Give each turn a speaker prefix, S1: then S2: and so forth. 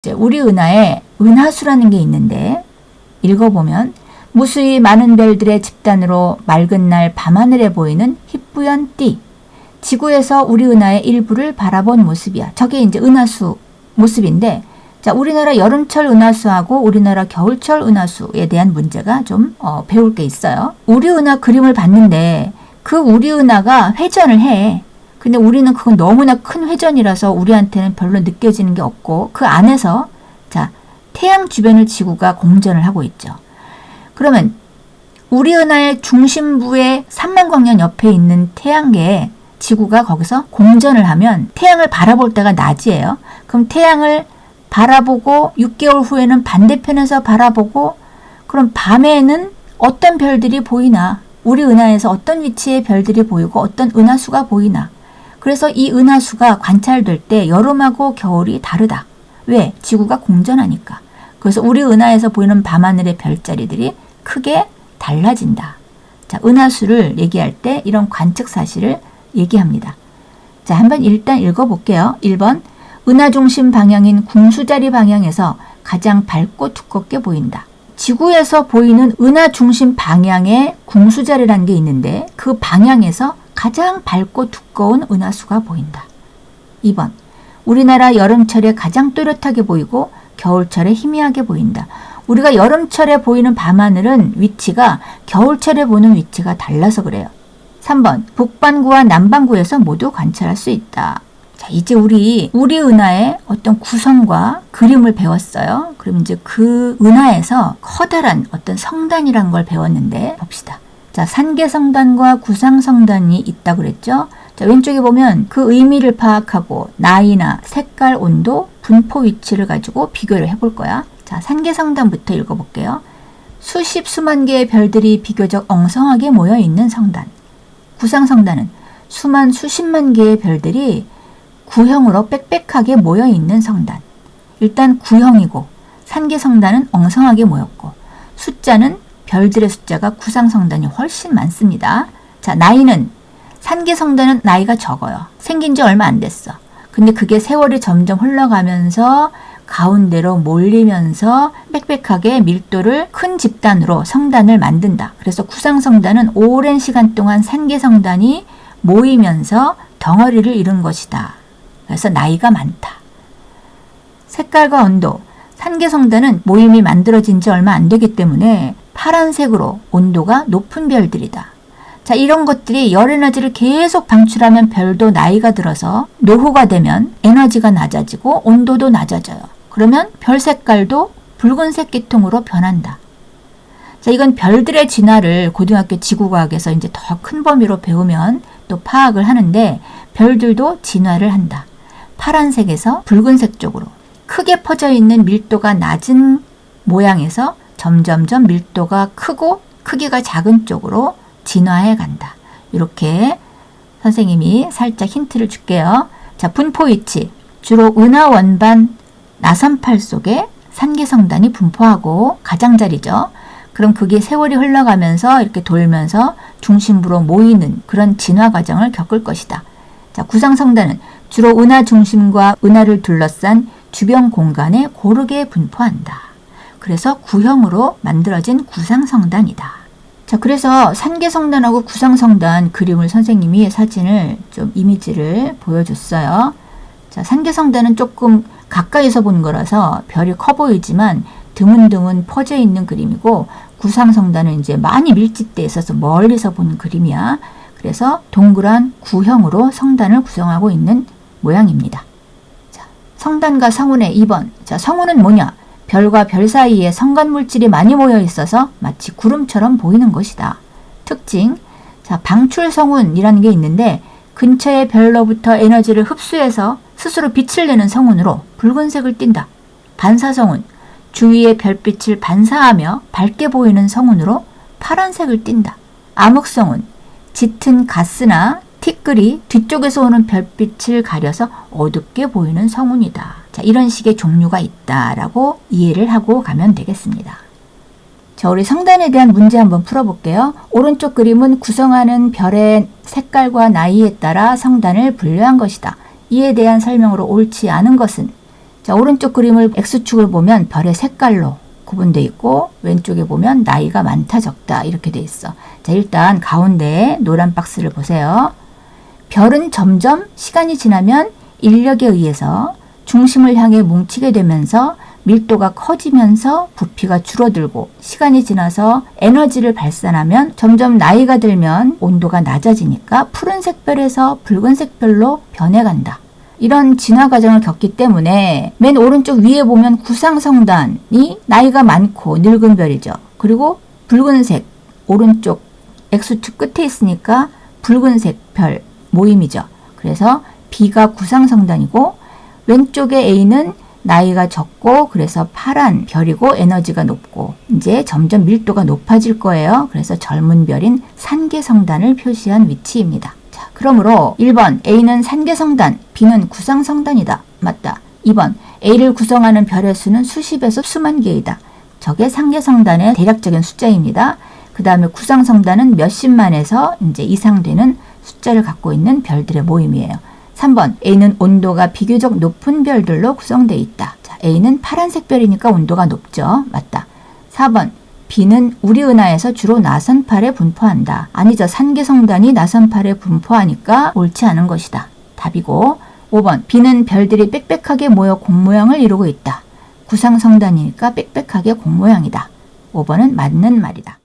S1: 이제 우리 은하에 은하수라는 게 있는데 읽어보면 무수히 많은 별들의 집단으로 맑은 날 밤하늘에 보이는 희뿌연 띠. 지구에서 우리 은하의 일부를 바라본 모습이야. 저게 이제 은하수 모습인데 자, 우리나라 여름철 은하수하고 우리나라 겨울철 은하수에 대한 문제가 좀 어, 배울 게 있어요. 우리 은하 그림을 봤는데 그 우리 은하가 회전을 해. 근데 우리는 그건 너무나 큰 회전이라서 우리한테는 별로 느껴지는 게 없고 그 안에서 자, 태양 주변을 지구가 공전을 하고 있죠. 그러면 우리 은하의 중심부의 3만 광년 옆에 있는 태양계에 지구가 거기서 공전을 하면 태양을 바라볼 때가 낮이에요. 그럼 태양을 바라보고 6개월 후에는 반대편에서 바라보고 그럼 밤에는 어떤 별들이 보이나 우리 은하에서 어떤 위치의 별들이 보이고 어떤 은하수가 보이나 그래서 이 은하수가 관찰될 때 여름하고 겨울이 다르다. 왜? 지구가 공전하니까. 그래서 우리 은하에서 보이는 밤하늘의 별자리들이 크게 달라진다. 자, 은하수를 얘기할 때 이런 관측 사실을 얘기합니다. 자, 한번 일단 읽어볼게요. 1번. 은하 중심 방향인 궁수자리 방향에서 가장 밝고 두껍게 보인다. 지구에서 보이는 은하 중심 방향의 궁수자리라는 게 있는데 그 방향에서 가장 밝고 두꺼운 은하수가 보인다. 2번. 우리나라 여름철에 가장 또렷하게 보이고 겨울철에 희미하게 보인다. 우리가 여름철에 보이는 밤하늘은 위치가 겨울철에 보는 위치가 달라서 그래요. 3번. 북반구와 남반구에서 모두 관찰할 수 있다. 자, 이제 우리, 우리 은하의 어떤 구성과 그림을 배웠어요. 그럼 이제 그 은하에서 커다란 어떤 성단이란 걸 배웠는데 봅시다. 자, 산계성단과 구상성단이 있다고 그랬죠? 자, 왼쪽에 보면 그 의미를 파악하고 나이나 색깔, 온도, 분포 위치를 가지고 비교를 해볼 거야. 자, 산계성단부터 읽어볼게요. 수십 수만 개의 별들이 비교적 엉성하게 모여 있는 성단. 구상성단은 수만 수십만 개의 별들이 구형으로 빽빽하게 모여 있는 성단. 일단 구형이고 산계성단은 엉성하게 모였고 숫자는 별들의 숫자가 구상성단이 훨씬 많습니다. 자, 나이는 산계성단은 나이가 적어요. 생긴 지 얼마 안 됐어. 근데 그게 세월이 점점 흘러가면서 가운데로 몰리면서 빽빽하게 밀도를 큰 집단으로 성단을 만든다. 그래서 구상성단은 오랜 시간 동안 산계성단이 모이면서 덩어리를 이룬 것이다. 그래서 나이가 많다. 색깔과 온도. 산계성단은 모임이 만들어진 지 얼마 안 되기 때문에 파란색으로 온도가 높은 별들이다. 자, 이런 것들이 열 에너지를 계속 방출하면 별도 나이가 들어서 노후가 되면 에너지가 낮아지고 온도도 낮아져요. 그러면 별 색깔도 붉은색 계통으로 변한다. 자, 이건 별들의 진화를 고등학교 지구과학에서 이제 더 큰 범위로 배우면 또 파악을 하는데 별들도 진화를 한다. 파란색에서 붉은색 쪽으로 크게 퍼져 있는 밀도가 낮은 모양에서 점점점 밀도가 크고 크기가 작은 쪽으로 진화해 간다. 이렇게 선생님이 살짝 힌트를 줄게요. 자, 분포 위치. 주로 은하 원반 나선팔 속에 산계성단이 분포하고 가장자리죠. 그럼 그게 세월이 흘러가면서 이렇게 돌면서 중심부로 모이는 그런 진화 과정을 겪을 것이다. 자, 구상성단은 주로 은하 중심과 은하를 둘러싼 주변 공간에 고르게 분포한다. 그래서 구형으로 만들어진 구상성단이다. 자, 그래서 산계성단하고 구상성단 그림을 선생님이 사진을 좀 이미지를 보여줬어요. 자, 산계성단은 조금 가까이서 본 거라서 별이 커 보이지만 드문드문 퍼져 있는 그림이고 구상성단은 이제 많이 밀집돼 있어서 멀리서 본 그림이야. 그래서 동그란 구형으로 성단을 구성하고 있는 모양입니다. 자, 성단과 성운의 2번. 자, 성운은 뭐냐? 별과 별 사이에 성간 물질이 많이 모여 있어서 마치 구름처럼 보이는 것이다. 특징. 자, 방출 성운이라는 게 있는데 근처의 별로부터 에너지를 흡수해서 스스로 빛을 내는 성운으로 붉은색을 띈다. 반사성운. 주위의 별빛을 반사하며 밝게 보이는 성운으로 파란색을 띈다. 암흑성운. 짙은 가스나 티끌이 뒤쪽에서 오는 별빛을 가려서 어둡게 보이는 성운이다. 자, 이런 식의 종류가 있다라고 이해를 하고 가면 되겠습니다. 자, 우리 성단에 대한 문제 한번 풀어볼게요. 오른쪽 그림은 구성하는 별의 색깔과 나이에 따라 성단을 분류한 것이다. 이에 대한 설명으로 옳지 않은 것은 자, 오른쪽 그림을 X축을 보면 별의 색깔로 구분돼 있고 왼쪽에 보면 나이가 많다 적다 이렇게 돼 있어. 자, 일단 가운데 노란 박스를 보세요. 별은 점점 시간이 지나면 인력에 의해서 중심을 향해 뭉치게 되면서 밀도가 커지면서 부피가 줄어들고 시간이 지나서 에너지를 발산하면 점점 나이가 들면 온도가 낮아지니까 푸른색 별에서 붉은색 별로 변해간다. 이런 진화 과정을 겪기 때문에 맨 오른쪽 위에 보면 구상성단이 나이가 많고 늙은 별이죠. 그리고 붉은색 오른쪽 X축 끝에 있으니까 붉은색 별 모임이죠. 그래서 B가 구상성단이고 왼쪽에 A는 나이가 적고 그래서 파란 별이고 에너지가 높고 이제 점점 밀도가 높아질 거예요. 그래서 젊은 별인 산계성단을 표시한 위치입니다. 자, 그러므로 1번 A는 산계성단, B는 구상성단이다. 맞다. 2번 A를 구성하는 별의 수는 수십에서 수만 개이다. 저게 상계성단의 대략적인 숫자입니다. 그 다음에 구상성단은 몇십만에서 이제 이상 되는 숫자를 갖고 있는 별들의 모임이에요. 3번 A는 온도가 비교적 높은 별들로 구성되어 있다. 자, A는 파란색 별이니까 온도가 높죠. 맞다. 4번 B는 우리 은하에서 주로 나선팔에 분포한다. 아니죠. 산계성단이 나선팔에 분포하니까 옳지 않은 것이다. 답이고 5번 B는 별들이 빽빽하게 모여 공 모양을 이루고 있다. 구상성단이니까 빽빽하게 공 모양이다. 5번은 맞는 말이다.